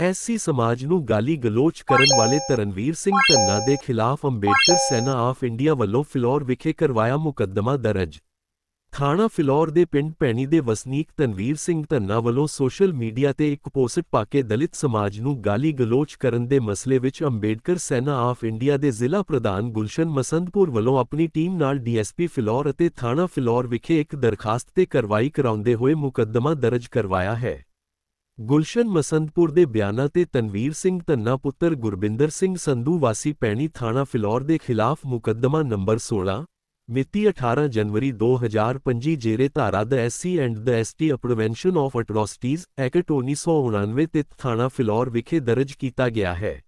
SC ਸਮਾਜ ਨੂੰ ਗਾਲੀ ਗਲੋਚ ਕਰਨ ਵਾਲੇ ਤਰਨਵੀਰ ਸਿੰਘ ਧੰਨਾ ਦੇ ਖਿਲਾਫ ਅੰਬੇਡਕਰ ਸੈਨਾ ਆਫ ਇੰਡੀਆ ਵੱਲੋਂ ਫਿਲੌਰ ਵਿਖੇ ਕਰਵਾਇਆ ਮੁਕੱਦਮਾ ਦਰਜ। ਥਾਣਾ ਫਿਲੌਰ ਦੇ ਪਿੰਡ ਪੈਣੀ ਦੇ ਵਸਨੀਕ ਤਨਵੀਰ ਸਿੰਘ ਧੰਨਾ ਵੱਲੋਂ ਸੋਸ਼ਲ ਮੀਡੀਆ ਤੇ ਇੱਕ ਪੋਸਟ ਪਾ ਕੇ ਦਲਿਤ ਸਮਾਜ ਨੂੰ ਗਾਲੀ ਗਲੋਚ ਕਰਨ ਦੇ ਮਸਲੇ ਵਿੱਚ ਅੰਬੇਡਕਰ ਸੈਨਾ ਆਫ ਇੰਡੀਆ ਦੇ ਜ਼ਿਲ੍ਹਾ ਪ੍ਰਧਾਨ ਗੁਲਸ਼ਨ ਮਸੰਦਪੁਰ ਵੱਲੋਂ ਆਪਣੀ ਟੀਮ ਨਾਲ ਡੀਐਸਪੀ ਫਿਲੌਰ ਅਤੇ ਥਾਣਾ ਫਿਲੌਰ ਵਿਖੇ ਇੱਕ ਦਰਖਾਸਤ ਤੇ ਕਾਰਵਾਈ ਕਰਾਉਂਦੇ ਹੋਏ ਮੁਕੱਦਮਾ ਦਰਜ ਕਰਵਾਇਆ ਹੈ। ਗੁਲਸ਼ਨ ਮਸੰਦਪੁਰ ਦੇ ਬਿਆਨਾਂ ਤੇ ਤਨਵੀਰ ਸਿੰਘ ਧੰਨਾ ਪੁੱਤਰ ਗੁਰਬਿੰਦਰ ਸਿੰਘ ਸੰਧੂ ਵਾਸੀ ਪੈਣੀ ਥਾਣਾ ਫਿਲੌਰ ਦੇ ਖਿਲਾਫ ਮੁਕੱਦਮਾ ਨੰਬਰ 16 ਮਿਤੀ 18 ਜਨਵਰੀ 2025 ਜੇਰੇ ਧਾਰਾ the SC and the ST prevention of atrocities, act 1999 ਤੇ ਥਾਣਾ ਫਿਲੌਰ ਵਿਖੇ ਦਰਜ ਕੀਤਾ ਗਿਆ ਹੈ।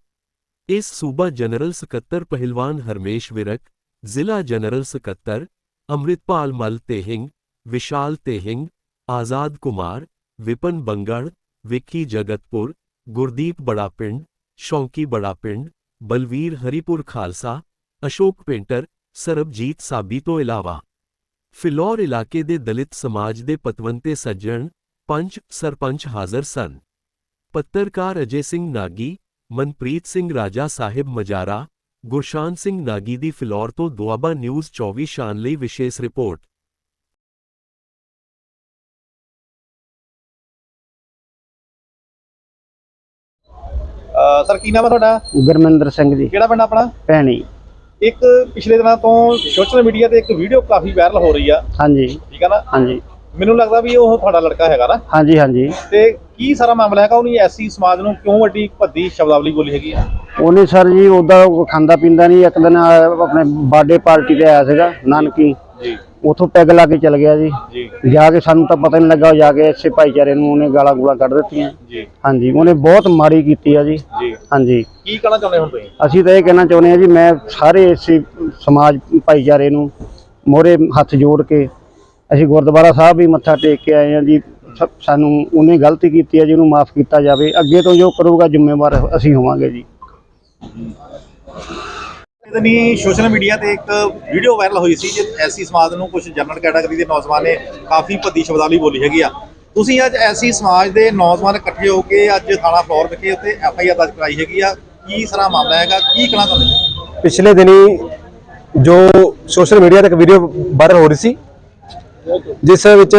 ਇਸ ਸੂਬਾ ਜਨਰਲ ਸਕੱਤਰ ਪਹਿਲਵਾਨ ਹਰਮੇਸ਼ ਵਿਰਕ, ਜ਼ਿਲ੍ਹਾ ਜਨਰਲ ਸਕੱਤਰ ਅੰਮ੍ਰਿਤਪਾਲ ਮਲ ਤੇਹਿੰਗ, ਵਿਸ਼ਾਲ ਤੇਹਿੰਗ, ਆਜ਼ਾਦ ਕੁਮਾਰ ਵਿਪਨ ਬੰਗੜ ਵਿੱਕੀ ਜਗਤਪੁਰ ਗੁਰਦੀਪ ਬੜਾਪਿੰਡ ਸ਼ੌਂਕੀ ਬੜਾਪਿੰਡ ਬਲਵੀਰ ਹਰੀਪੁਰ ਖਾਲਸਾ ਅਸ਼ੋਕ ਪੇਂਟਰ ਸਰਬਜੀਤ ਸਾਬੀ ਤੋਂ ਇਲਾਵਾ ਫਿਲੌਰ ਇਲਾਕੇ ਦੇ ਦਲਿਤ ਸਮਾਜ ਦੇ ਪਤਵੰਤੇ ਸੱਜਣ ਪੰਚ ਸਰਪੰਚ ਹਾਜ਼ਰ ਸਨ ਪੱਤਰਕਾਰ ਅਜੇ ਸਿੰਘ ਨਾਗੀ ਮਨਪ੍ਰੀਤ ਸਿੰਘ ਰਾਜਾ ਸਾਹਿਬ ਮਜਾਰਾ ਗੁਰਸ਼ਾਨ ਸਿੰਘ ਨਾਗੀ ਦੀ ਫਿਲੌਰ ਤੋਂ ਦੁਆਬਾ ਨਿਊਜ਼ 24 ਸ਼ਾਨ ਲਈ ਵਿਸ਼ੇਸ਼ ਰਿਪੋਰਟ ਸਰ ਕੀ ਨਾਮ ਹੈ ਤੁਹਾਡਾ? ਗੁਰਮਿੰਦਰ ਸਿੰਘ ਜੀ। ਕਿਹੜਾ ਪਿੰਡ ਆਪਣਾ? ਭੈਣੀ। ਇੱਕ ਪਿਛਲੇ ਦਿਨਾਂ ਤੋਂ ਸੋਸ਼ਲ ਮੀਡੀਆ ਤੇ ਇੱਕ ਵੀਡੀਓ ਕਾਫੀ ਵਾਇਰਲ ਹੋ ਰਹੀ ਆ। ਹਾਂਜੀ। ਠੀਕ ਆ ਨਾ? ਹਾਂਜੀ। ਮੈਨੂੰ ਲੱਗਦਾ ਵੀ ਉਹ ਤੁਹਾਡਾ ਲੜਕਾ ਹੈਗਾ ਨਾ। ਹਾਂਜੀ ਹਾਂਜੀ। ਤੇ ਕੀ ਸਾਰਾ ਮਾਮਲਾ ਹੈਗਾ? ਉਹਨੇ ਐਸੀ ਸਮਾਜ ਨੂੰ ਕਿਉਂ ਵੱਡੀ ਭੱਦੀ ਸ਼ਬਦਾਵਲੀ ਬੋਲੀ ਹੈਗੀ ਆ? ਉਹਨੇ ਸਰ ਜੀ ਉਹਦਾ ਖਾਂਦਾ ਪੀਂਦਾ ਨਹੀਂ। ਇੱਕ ਦਿਨ ਆਪਣੇ ਬਰਥਡੇ ਪਾਰਟੀ ਤੇ ਆਇਆ ਸੀਗਾ ਨਾਨਕੀ। ਜੀ। ਉਥੋਂ ਪੈਗ ਲਾ ਕੇ ਚਲ ਗਿਆ ਜੀ। ਜੀ। ਜਾ ਕੇ ਸਾਨੂੰ ਤਾਂ ਪਤਾ ਨਹੀਂ ਲੱਗਾ ਉਹ ਜਾ ਕੇ ਇਸੇ ਭਾਈਚਾਰੇ ਨੂੰ ਉਹਨੇ ਗਾਲਾਂ ਗੂਲਾਂ ਕੱਢ ਦਿੱਤੀਆਂ। ਜੀ। ਹਾਂਜੀ ਉਹਨੇ ਬਹੁਤ ਮਾੜੀ ਕੀਤੀ ਆ ਜੀ। ਜੀ। ਹਾਂਜੀ। ਕੀ ਕਹਿਣਾ ਚਾਹੁੰਦੇ ਹੁਣ ਤੁਸੀਂ? ਅਸੀਂ ਤਾਂ ਇਹ ਕਹਿਣਾ ਚਾਹੁੰਦੇ ਹਾਂ ਜੀ ਮੈਂ ਸਾਰੇ ਇਸੇ ਸਮਾਜ ਭਾਈਚਾਰੇ ਨੂੰ ਮੋਰੇ ਹੱਥ ਜੋੜ ਕੇ ਅਸੀਂ ਗੁਰਦੁਆਰਾ ਸਾਹਿਬ ਵੀ ਮੱਥਾ ਟੇਕ ਕੇ ਆਏ ਹਾਂ ਜੀ। ਸਾਨੂੰ ਉਹਨੇ ਗਲਤੀ ਕੀਤੀ ਹੈ ਜੀ ਉਹਨੂੰ ਮਾਫ ਕੀਤਾ ਜਾਵੇ। ਅੱਗੇ ਤੋਂ ਜੋ ਕਰੂਗਾ ਜ਼ਿੰਮੇਵਾਰ ਅਸੀਂ ਹੋਵਾਂਗੇ ਜੀ। ਇਤਨੀ ਸੋਸ਼ਲ ਮੀਡੀਆ ਤੇ ਇੱਕ ਵੀਡੀਓ ਵਾਇਰਲ ਹੋਈ ਸੀ ਜੇ ਐਸੀ ਸਮਾਜ ਨੂੰ ਕੁਝ ਜਨਰਲ ਕੈਟਾਗਰੀ ਦੇ ਨੌਜਵਾਨ ਨੇ ਕਾਫੀ ਭੱਦੀ ਸ਼ਬਦਾਵਲੀ ਬੋਲੀ ਹੈਗੀ ਆ। ਤੁਸੀਂ ਅੱਜ ਐਸੀ ਸਮਾਜ ਦੇ ਨੌਜਵਾਨ ਇਕੱਠੇ ਹੋ ਕੇ ਅੱਜ ਥਾਣਾ ਫਲੋਰ ਵਿਖੇ ਉੱਤੇ ਐਫ ਆਈ ਆਰ ਦਰਜ ਕਰਾਈ ਹੈਗੀ ਆ। ਕੀ ਸਾਰਾ ਮਾਮਲਾ ਹੈਗਾ? ਕੀ ਕਹਿਣਾ ਚਾਹੁੰਦੇ ਪਿਛਲੇ ਦਿਨੀ ਜੋ ਸੋਸ਼ਲ ਮੀਡੀਆ ਤੇ ਇੱਕ ਵੀਡੀਓ ਵਾਇਰਲ ਹੋ ਰਹੀ ਸੀ, ਜਿਸ ਵਿੱਚ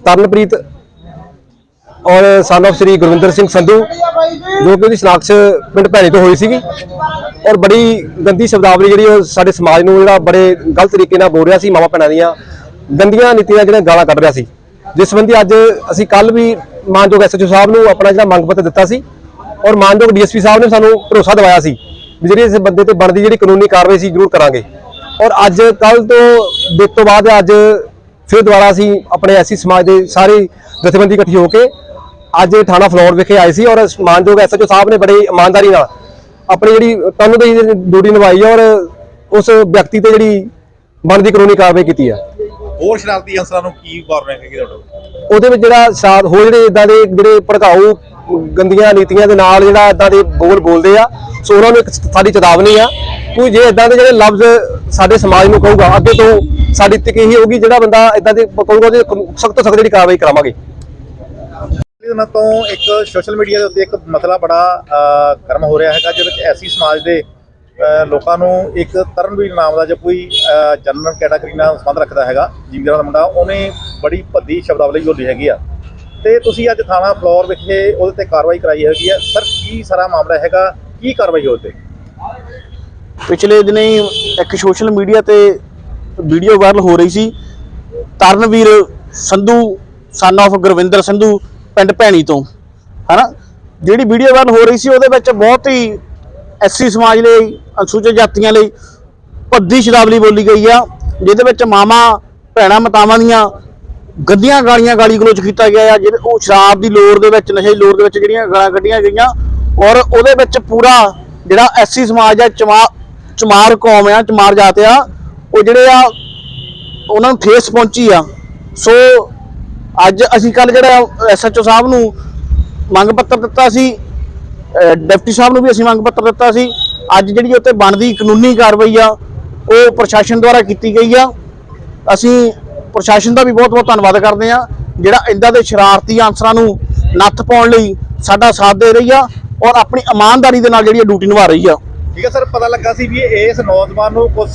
ਤਰਨਪ੍ਰੀਤ ਔਰ ਸਨ of ਸ੍ਰੀ ਗੁਰਵਿੰਦਰ ਸਿੰਘ ਸੰਧੂ, ਜੋ ਕਿ ਉਹਦੀ ਸ਼ਨਾਖਤ ਪਿੰਡ ਭੈਣੀ ਤੋਂ ਹੋਈ ਸੀਗੀ ਔਰ ਬੜੀ ਗੰਦੀ ਸ਼ਬਦਾਵਲੀ ਜਿਹੜੀ ਉਹ ਸਾਡੇ ਸਮਾਜ ਨੂੰ ਜਿਹੜਾ ਬੜੇ ਗਲਤ ਤਰੀਕੇ ਨਾਲ ਬੋਲ ਰਿਹਾ ਸੀ ਮਾਵਾ ਭੈਣਾਂ ਦੀਆਂ। ਗੰਦੀਆਂ ਨੀਤੀਆਂ ਜਿਹੜੀਆਂ ਗਾਲਾਂ ਕੱਢ ਰਿਹਾ ਸੀ। ਜਿਸ ਸੰਬੰਧੀ ਅੱਜ ਅਸੀਂ ਕੱਲ ਵੀ ਮਾਨਯੋਗ ਐਸਐਚਓ ਸਾਹਿਬ ਨੂੰ ਆਪਣਾ ਜਿਹੜਾ ਮੰਗ ਪੱਤਰ ਦਿੱਤਾ ਸੀ ਔਰ ਮਾਨਯੋਗ ਡੀਐਸਪੀ ਸਾਹਿਬ ਨੇ ਸਾਨੂੰ ਭਰੋਸਾ ਦਿਵਾਇਆ ਸੀ ਵੀ ਜਿਹੜੀ ਇਸ ਬੰਦੇ ਤੇ ਬਣਦੀ ਜਿਹੜੀ ਕਾਨੂੰਨੀ ਕਾਰਵਾਈ ਸੀ ਜ਼ਰੂਰ ਕਰਾਂਗੇ। ਔਰ ਅੱਜ ਕੱਲ ਤੋਂ ਦੇਖ ਤੋਂ ਬਾਅਦ ਅੱਜ ਫਿਰ ਦੁਬਾਰਾ ਅਸੀਂ ਆਪਣੇ ਐਸੀ ਸਮਾਜ ਦੇ ਸਾਰੇ ਜਥੇਬੰਦੀ ਇਕੱਠੀ ਹੋ ਕੇ ਅੱਜ ਥਾਣਾ ਫਲੋਰ ਵਿਖੇ ਆਏ ਸੀ ਔਰ ਮਾਨਯੋਗ ਐਸਐਚਓ ਸਾਹਿਬ ਨੇ ਬੜੀ ਇਮਾਨਦਾਰੀ ਨਾਲ ਆਪਣੀ ਜਿਹੜੀ ਤਨਦੇਹੀ ਦੀ ਡਿਊਟੀ ਨਿਭਾਈ ਹੈ ਔਰ ਉਸ ਵਿਅਕਤੀ ਤੇ ਜਿਹੜੀ ਬਣਦੀ ਕਾਨੂੰਨੀ ਕਾਰਵਾਈ ਕੀਤੀ ਹੈ ਹੋਰ ਸ਼ਰਾਰਤੀ ਅੰਸਰਾਂ ਨੂੰ ਕੀ ਵਾਰਨਿੰਗ ਹੈਗੀ ਤੁਹਾਡੇ ਉਹਦੇ ਵਿੱਚ ਜਿਹੜਾ ਸ਼ਾਇਦ ਹੋ ਜਿਹੜੇ ਇਦਾਂ ਦੇ ਜਿਹੜੇ ਭੜਕਾਊ ਗੰਦੀਆਂ ਨੀਤੀਆਂ ਦੇ ਨਾਲ ਜਿਹੜਾ ਇਦਾਂ ਦੇ ਬੋਲ ਬੋਲਦੇ ਆ ਸੋ ਉਹਨਾਂ ਨੂੰ ਇੱਕ ਸਾਡੀ ਚੇਤਾਵਨੀ ਆ ਕੋਈ ਜੇ ਇਦਾਂ ਦੇ ਜਿਹੜੇ ਲਫ਼ਜ਼ ਸਾਡੇ ਸਮਾਜ ਨੂੰ ਕਹੂਗਾ ਅੱਗੇ ਤੋਂ ਸਾਡੀ ਇਹੀ ਹੋਊਗੀ ਜਿਹੜਾ ਬੰਦਾ ਇਦਾਂ ਦੇ ਕਹੂਗਾ ਉਹਦੇ ਸਖਤ ਤੋਂ ਸਖਤ ਜਿਹੜੀ ਕਾਰਵਾਈ ਕਰਾਵਾਂਗੇ। ਪਿਛਲੇ ਦਿਨਾਂ ਤੋਂ ਇੱਕ ਸੋਸ਼ਲ ਮੀਡੀਆ ਦੇ ਉੱਤੇ ਇੱਕ ਮਸਲਾ ਬੜਾ ਗਰਮ ਹੋ ਰਿਹਾ ਹੈਗਾ, ਜਿਹਦੇ ਵਿੱਚ ਐਸੀ ਸਮਾਜ ਦੇ ਲੋਕਾਂ ਨੂੰ ਇੱਕ ਤਰਨਵੀਰ ਨਾਮ ਦਾ ਜੇ ਕੋਈ ਜਨਰਲ ਕੈਟਾਗਰੀ ਨਾਲ ਸੰਬੰਧ ਰੱਖਦਾ ਹੈਗਾ, ਜੀਵਨ ਦਾ ਮੁੰਡਾ, ਉਹਨੇ ਬੜੀ ਭੱਦੀ ਸ਼ਬਦਾਵਲੀ ਬੋਲੀ ਹੈਗੀ ਆ। ਤੇ ਤੁਸੀਂ ਅੱਜ ਥਾਣਾ ਫਲੋਰ ਵਿਖੇ ਉਹਦੇ ਤੇ ਕਾਰਵਾਈ ਕਰਾਈ ਹੈਗੀ ਆ। ਸਰ, ਕੀ ਸਾਰਾ ਮਾਮਲਾ ਹੈਗਾ? ਕੀ ਕਾਰਵਾਈ ਹੋਈ ਪਿਛਲੇ ਦਿਨੇ ਹੀ ਇੱਕ ਸੋਸ਼ਲ ਮੀਡੀਆ ਤੇ ਵੀਡੀਓ ਵਾਇਰਲ ਹੋ ਰਹੀ ਸੀ। ਤਰਨਵੀਰ ਸੰਧੂ, son ਆਫ ਗੁਰਵਿੰਦਰ ਸੰਧੂ ਪਿੰਡ ਭੈਣੀ ਤੋਂ, ਹਨਾ? ਜਿਹੜੀ ਵੀਡੀਓ ਵਾਇਰਲ ਹੋ ਰਹੀ ਸੀ, ਉਹਦੇ ਵਿੱਚ ਬਹੁਤ ਹੀ ਐਸਸੀ ਸਮਾਜ ਲਈ, ਅਨੁਸੂਚਿਤ ਜਾਤੀਆਂ ਲਈ ਭੱਦੀ ਸ਼ਬਦਾਵਲੀ ਬੋਲੀ ਗਈ ਆ, ਜਿਹਦੇ ਵਿੱਚ ਮਾਮਾ ਭੈਣਾ, ਮਤਾਵਾਂ ਦੀਆਂ ਗੱਦੀਆਂ ਗਾਲੀਆਂ ਗਾਲੀ ਗਲੋਚ ਕੀਤਾ ਗਿਆ ਆ ਜਿਹੜੇ ਉਹ ਸ਼ਰਾਬ ਦੀ ਲੋੜ ਦੇ ਵਿੱਚ, ਨਸ਼ੇ ਦੀ ਲੋੜ ਦੇ ਵਿੱਚ ਜਿਹੜੀਆਂ ਗਾਲਾਂ ਕੱਢੀਆਂ ਗਈਆਂ, ਔਰ ਉਹਦੇ ਵਿੱਚ ਪੂਰਾ ਜਿਹੜਾ ਐਸਸੀ ਸਮਾਜ ਆ, ਚਮਾ ਚਮਾਰ ਕੌਮ ਆ, ਚਮਾਰ ਜਾਤ ਆ, ਉਹ ਜਿਹੜੇ ਆ, ਉਹਨਾਂ ਨੂੰ ਠੇਸ ਪਹੁੰਚੀ ਆ। ਸੋ ਅੱਜ ਅਸੀਂ ਕੱਲ ਜਿਹੜਾ ਐਸਐਚਓ ਸਾਹਿਬ ਨੂੰ ਮੰਗ ਪੱਤਰ ਦਿੱਤਾ ਸੀ ਡਿਪਟੀ ਸਾਹਿਬ ਨੂੰ ਵੀ ਅਸੀਂ ਮੰਗ ਪੱਤਰ ਦਿੱਤਾ ਸੀ, ਅੱਜ ਜਿਹੜੀ ਉੱਤੇ ਬਣਦੀ ਕਾਨੂੰਨੀ ਕਾਰਵਾਈ ਆ, ਉਹ ਪ੍ਰਸ਼ਾਸਨ ਦੁਆਰਾ ਕੀਤੀ ਗਈ ਆ। ਅਸੀਂ ਪ੍ਰਸ਼ਾਸਨ ਦਾ ਵੀ ਬਹੁਤ ਬਹੁਤ ਧੰਨਵਾਦ ਕਰਦੇ ਆ ਜਿਹੜਾ ਇੰਦਾਂ ਦੇ ਸ਼ਰਾਰਤੀ ਅਨਸਰਾਂ ਨੂੰ ਨੱਥ ਪਾਉਣ ਲਈ ਸਾਡਾ ਸਾਥ ਦੇ ਰਹੀ ਆ ਔਰ ਆਪਣੀ ਇਮਾਨਦਾਰੀ ਦੇ ਨਾਲ ਜਿਹੜੀ ਡਿਊਟੀ ਨਿਭਾ ਰਹੀ ਆ। ਠੀਕ ਹੈ ਸਰ, ਪਤਾ ਲੱਗਾ ਸੀ ਵੀ ਇਸ ਨੌਜਵਾਨ ਨੂੰ ਕੁਝ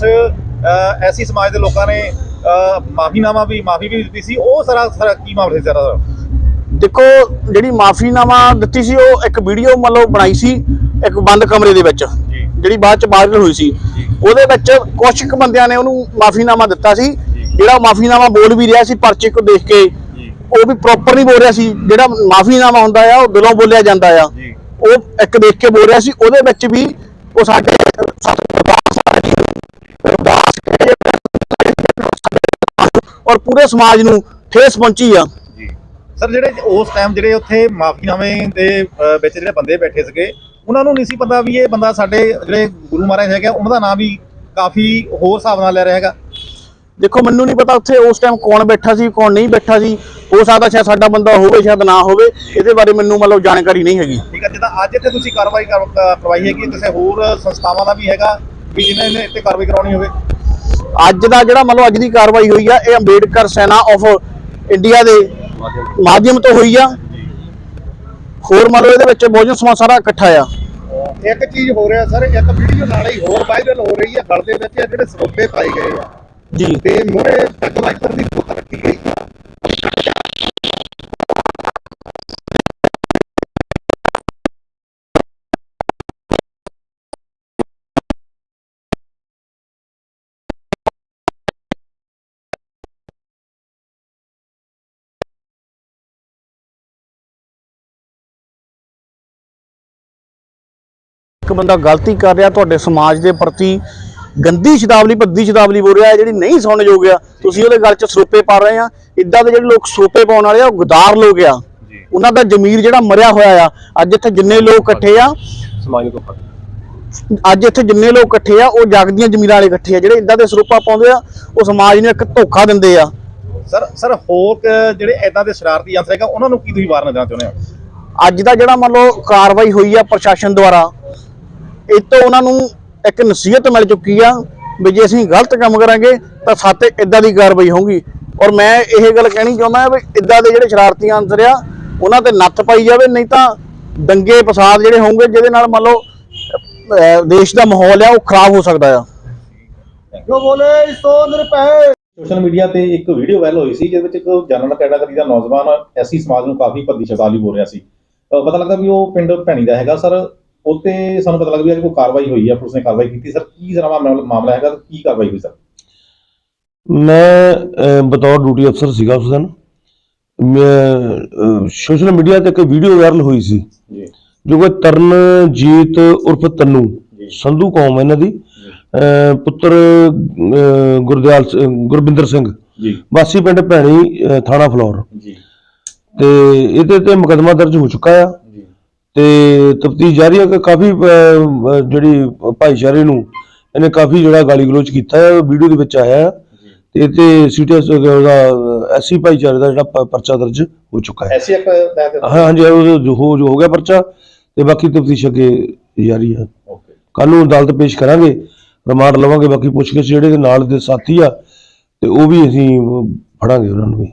ਐਸੀ ਸਮਾਜ ਦੇ ਲੋਕਾਂ ਨੇ ਮਾਫੀਨਾਮਾ ਵੀ ਮਾਫੀ ਵੀ ਦਿੱਤੀ ਸੀ ਉਹ ਸਾਰਾ ਸਾਰਾ ਕੀ ਮਾਮਲਾ ਸੀ ਸਾਰਾ? ਦੇਖੋ ਜਿਹੜੀ ਮਾਫੀਨਾਮਾ ਦਿੱਤੀ ਸੀ ਉਹ ਇੱਕ ਵੀਡੀਓ ਮਤਲਬ ਬਣਾਈ ਸੀ ਇੱਕ ਬੰਦ ਕਮਰੇ ਦੇ ਵਿੱਚ ਜਿਹੜੀ ਬਾਅਦ ਚ ਵਾਇਰਲ ਹੋਈ ਸੀ। ਉਹਦੇ ਵਿੱਚ ਕੁਝ ਕੁ ਬੰਦਿਆਂ ਨੇ ਉਹਨੂੰ ਮਾਫੀਨਾਮਾ ਦਿੱਤਾ ਸੀ। ਜਿਹੜਾ ਮਾਫੀਨਾਮਾ ਬੋਲ ਵੀ ਰਿਹਾ ਸੀ ਪਰਚੇ ਕੋ ਦੇਖ ਕੇ ਉਹ ਵੀ ਪ੍ਰੋਪਰ ਨਹੀਂ ਬੋਲ ਰਿਹਾ ਸੀ। ਜਿਹੜਾ ਮਾਫੀਨਾਮਾ ਹੁੰਦਾ ਆ ਉਹ ਦਿਲੋਂ ਬੋਲਿਆ ਜਾਂਦਾ ਆ। ਉਹ ਇੱਕ ਦੇਖ ਕੇ ਬੋਲ ਰਿਹਾ ਸੀ। ਉਹਦੇ ਵਿੱਚ ਵੀ ਉਹ ਸਾਡੇ ਔਰ ਪੂਰੇ ਸਮਾਜ ਨੂੰ ਠੇਸ ਪਹੁੰਚੀ ਆ। ਜੀ। ਸਰ ਜਿਹੜੇ ਉਸ ਟਾਈਮ ਜਿਹੜੇ ਉੱਥੇ ਮਾਫੀਨਾਮੇ ਦੇ ਵਿੱਚ ਜਿਹੜੇ ਬੰਦੇ ਬੈਠੇ ਸੀਗੇ ਉਹਨਾਂ ਨੂੰ ਨਹੀਂ ਸੀ ਪਤਾ ਵੀ ਇਹ ਬੰਦਾ ਸਾਡੇ ਜਿਹੜੇ ਗੁਰੂ ਮਹਾਰਾਜ ਹੈਗੇ ਉਹਨਾਂ ਦਾ ਨਾਮ ਵੀ ਕਾਫੀ ਹੋਰ ਹਿਸਾਬ ਨਾਲ ਲੈ ਰਿਹਾ ਹੈਗਾ। ਦੇਖੋ ਮੈਨੂੰ ਨਹੀਂ ਪਤਾ ਉੱਥੇ ਉਸ ਟਾਈਮ ਕੌਣ ਬੈਠਾ ਸੀ ਕੌਣ ਨਹੀਂ ਬੈਠਾ ਸੀ। ਹੋ ਸਕਦਾ ਸ਼ਾਇਦ ਸਾਡਾ ਬੰਦਾ ਹੋਵੇ ਸ਼ਾਇਦ ਨਾ ਹੋਵੇ। ਇਹਦੇ ਬਾਰੇ ਮੈਨੂੰ ਮਤਲਬ ਜਾਣਕਾਰੀ ਨਹੀਂ ਹੈਗੀ। ਠੀਕ ਹੈ ਜਿੱਦਾਂ ਅੱਜ ਇੱਥੇ ਤੁਸੀਂ ਕਾਰਵਾਈ ਕਰਵਾਈ ਹੈਗੀ ਕਿਸੇ ਹੋਰ ਸੰਸਥਾਵਾਂ ਦਾ ਵੀ ਹੈਗਾ ਵੀ ਜਿਨ੍ਹਾਂ ਨੇ ਇੱਥੇ ਕਾਰਵਾਈ ਕਰਾਉਣੀ ਹੋਵੇ। ਅੱਜ ਦਾ ਜਿਹੜਾ ਮਤਲਬ ਅੱਜ ਦੀ ਕਾਰਵਾਈ ਹੋਈ ਆ ਇਹ ਅੰਬੇਡਕਰ ਸੈਨਾ ਆਫ ਇੰਡੀਆ ਦੇ ਮਾਧਿਅਮ ਤੋਂ ਹੋਈ ਆ। ਹੋਰ ਮਤਲਬ ਇਹਦੇ ਵਿੱਚ ਬਹੁਜਨ ਸਮਾਜ ਸਾਰਾ ਇਕੱਠਾ ਆ। ਇੱਕ ਚੀਜ਼ ਹੋ ਰਿਹਾ ਸਰ ਇੱਕ ਵੀਡੀਓ ਨਾਲ ਹੀ ਹੋਰ ਵਾਇਰਲ ਹੋ ਰਹੀ ਹੈ ਗਲ ਦੇ ਵਿੱਚ ਇਹ ਜਿਹੜੇ ਸਰੋਪੇ ਪਾਏ ਗਏ ਆ। ਜੀ। ਤੇ ਮੋਰੇ ਟੈਕਲਾਈਟਰ ਦੀ ਬੁੱਤ ਰੱਖੀ ਗਈ ਇੱਕ ਬੰਦਾ ਗਲਤੀ ਕਰ ਰਿਹਾ ਤੁਹਾਡੇ ਸਮਾਜ ਦੇ ਪ੍ਰਤੀ ਗੰਦੀ ਸ਼ਬਦਾਵਲੀ ਭੱਦੀ ਸ਼ਬਦਾਵਲੀ ਬੋਲ ਰਿਹਾ ਹੈ ਜਿਹੜੀ ਨਹੀਂ ਸੁਣਨਯੋਗ ਆ ਤੁਸੀਂ ਉਹਦੇ ਗੱਲ 'ਚ ਸਰੋਪੇ ਪਾ ਰਹੇ ਆ। ਇਦਾਂ ਦੇ ਜਿਹੜੇ ਲੋਕ ਸਰੋਪੇ ਪਾਉਣ ਵਾਲੇ ਆ ਉਹ ਗਦਾਰ ਲੋਕ ਆ। ਉਹਨਾਂ ਦਾ ਜ਼ਮੀਰ ਜਿਹੜਾ ਮਰਿਆ ਹੋਇਆ ਆ ਅੱਜ ਇੱਥੇ ਜਿੰਨੇ ਲੋਕ ਇਕੱਠੇ ਆ ਸਮਾਜ ਨੂੰ ਅੱਜ ਇੱਥੇ ਜਿੰਨੇ ਲੋਕ ਇਕੱਠੇ ਆ ਉਹ ਜਾਗਦੀਆਂ ਜ਼ਮੀਰਾਂ ਵਾਲੇ ਇਕੱਠੇ ਆ ਜਿਹੜੇ ਇਦਾਂ ਦੇ ਸਰੂਪਾ ਪਾਉਂਦੇ ਆ ਉਹ ਸਮਾਜ ਨੂੰ ਇੱਕ ਧੋਖਾ ਦਿੰਦੇ ਆ। ਸਰ ਸਰ ਹੋਰ ਜਿਹੜੇ ਐਦਾਂ ਦੇ ਸ਼ਰਾਰਤੀ ਅੰਸਰ ਹੈਗਾ ਉਹਨਾਂ ਨੂੰ ਕੀ ਤੁਸੀਂ ਵਾਰਨ ਦੇਣਾ ਚਾਹੁੰਦੇ ਹੋ? ਅੱਜ ਦਾ ਜਿਹੜਾ ਮੰਨ ਲਓ ਕਾਰਵਾਈ ਹੋਈ ਆ ਪ੍ਰਸ਼ਾਸਨ ਦੁਆਰਾ ਇਹ ਤੋਂ ਉਹਨਾਂ ਨੂੰ ਇੱਕ ਨਸੀਹਤ ਮਿਲ ਚੁੱਕੀ ਆ ਵੀ ਜੇ ਅਸੀਂ ਗਲਤ ਕੰਮ ਕਰਾਂਗੇ ਤਾਂ ਸਾਤੇ ਇਦਾਂ ਦੀ ਕਾਰਵਾਈ ਹੋਊਗੀ। ਔਰ ਮੈਂ ਇਹ ਗੱਲ ਕਹਿਣੀ ਚਾਹੁੰਦਾ ਵੀ ਇਦਾਂ ਦੇ ਜਿਹੜੇ ਸ਼ਰਾਰਤੀ ਅੰਸਰ ਆ ਉਹਨਾਂ ਤੇ ਨੱਥ ਪਾਈ ਜਾਵੇ ਨਹੀਂ ਤਾਂ ਦੰਗੇ ਫਸਾਦ ਜਿਹੜੇ ਹੋਣਗੇ ਜਿਹਦੇ ਨਾਲ ਮੰਨ ਲਓ ਦੇਸ਼ ਦਾ ਮਾਹੌਲ ਆ ਉਹ ਖਰਾਬ ਹੋ ਸਕਦਾ ਆ। ਜੋ ਬੋਲੇ 100 ਰੁਪਏ ਸੋਸ਼ਲ ਮੀਡੀਆ ਤੇ ਇੱਕ ਵੀਡੀਓ ਵਾਇਰਲ ਹੋਈ ਸੀ ਜਿਹਦੇ ਵਿੱਚ ਇੱਕ ਜਨਰਲ ਕੈਟਾਗਰੀ ਦਾ ਨੌਜਵਾਨ ਐਸੀ ਸਮਾਜ ਨੂੰ ਕਾਫੀ ਭੱਦੀ ਸ਼ਬਦਾਵਲੀ ਬੋਲ ਰਿਹਾ ਸੀ। ਪਤਾ ਲੱਗਾ ਵੀ ਉਹ ਪਿੰਡ ਭੈਣੀ ਦਾ ਹੈਗਾ ਸਰ। ਉੱਤੇ ਸਾਨੂੰ ਪਤਾ ਲੱਗਾ ਵੀ ਅੱਜ ਕੋਈ ਕਾਰਵਾਈ ਹੋਈ ਹੈ ਪੁਲਿਸ ਨੇ ਕਾਰਵਾਈ ਕੀਤੀ। ਸਰ ਕੀ ਜਰਾ ਮਾਮਲਾ ਹੈਗਾ ਕੀ ਕਾਰਵਾਈ ਹੋਈ ਸਰ? ਮੈਂ ਅਹ, ਬਤੌਰ ਡਿਊਟੀ ਅਫਸਰ ਸੀਗਾ ਉਸ ਦਿਨ। ਮੈਂ ਸੋਸ਼ਲ ਮੀਡੀਆ ਤੇ ਇੱਕ ਵੀਡੀਓ ਵਾਇਰਲ ਹੋਈ ਸੀ। ਜੀ। ਜੋ ਕਿ ਤਰਨਜੀਤ ਉਰਫ ਤੰਨੂ ਜੀ। ਸੰਧੂ ਕੌਮ ਹੈ ਇਹਨਾਂ ਦੀ। ਅਹ, ਪੁੱਤਰ ਅਹ, ਗੁਰਦਿਆਲ ਸ- ਗੁਰਬਿੰਦਰ ਸਿੰਘ। ਜੀ। ਵਾਸੀ ਪਿੰਡ ਭੈਣੀ ਅਹ, ਥਾਣਾ ਫਲੌਰ। ਜੀ। ਤੇ ਇਹਦੇ ਤੇ ਮੁਕੱਦਮਾ ਦਰਜ ਹੋ ਚੁੱਕਾ ਆ। ਤੇ ਤਫਤੀਸ਼ ਜਾਰੀ ਹੈ ਕਿ ਕਾਫੀ ਅਹ, ਜਿਹੜੀ ਭਾਈਚਾਰੇ ਨੂੰ ਇਹਨੇ ਕਾਫੀ ਜਿਹੜਾ ਗਾਲੀ ਗਲੋਚ ਕੀਤਾ ਹੈ ਵੀਡੀਓ ਦੇ ਵਿੱਚ ਆਇਆ ਹੈ। ਤੇ ਤੇ ਸੀਟੀਐਸ ਉਹਦਾ ਐਸੀ ਭਾਈਚਾਰੇ ਦਾ ਜਿਹੜਾ ਪ- ਪਰਚਾ ਦਰਜ ਹੋ ਚੁੱਕਾ ਹੈ। ਐਸੀ ਇੱਕ ਤਹਿਤ ਹਾਂ। ਹਾਂਜੀ ਉਹ ਜੋ ਹੋ ਜੋ ਹੋ ਗਿਆ ਪਰਚਾ ਤੇ ਬਾਕੀ ਤਫਤੀਸ਼ ਅੱਗੇ ਜਾਰੀ ਹੈ। ਓਕੇ। ਕੱਲ ਨੂੰ ਅਦਾਲਤ ਪੇਸ਼ ਕਰਾਂਗੇ ਰਿਮਾਂਡ ਲਵਾਂਗੇ ਬਾਕੀ ਪੁੱਛਗਿੱਛ ਜਿਹੜੇ ਦੇ ਨਾਲ ਦੇ ਸਾਥੀ ਆ ਤੇ ਉਹ ਵੀ ਅਸੀਂ ਫੜਾਂਗੇ ਉਹਨਾਂ ਨੂੰ ਵੀ।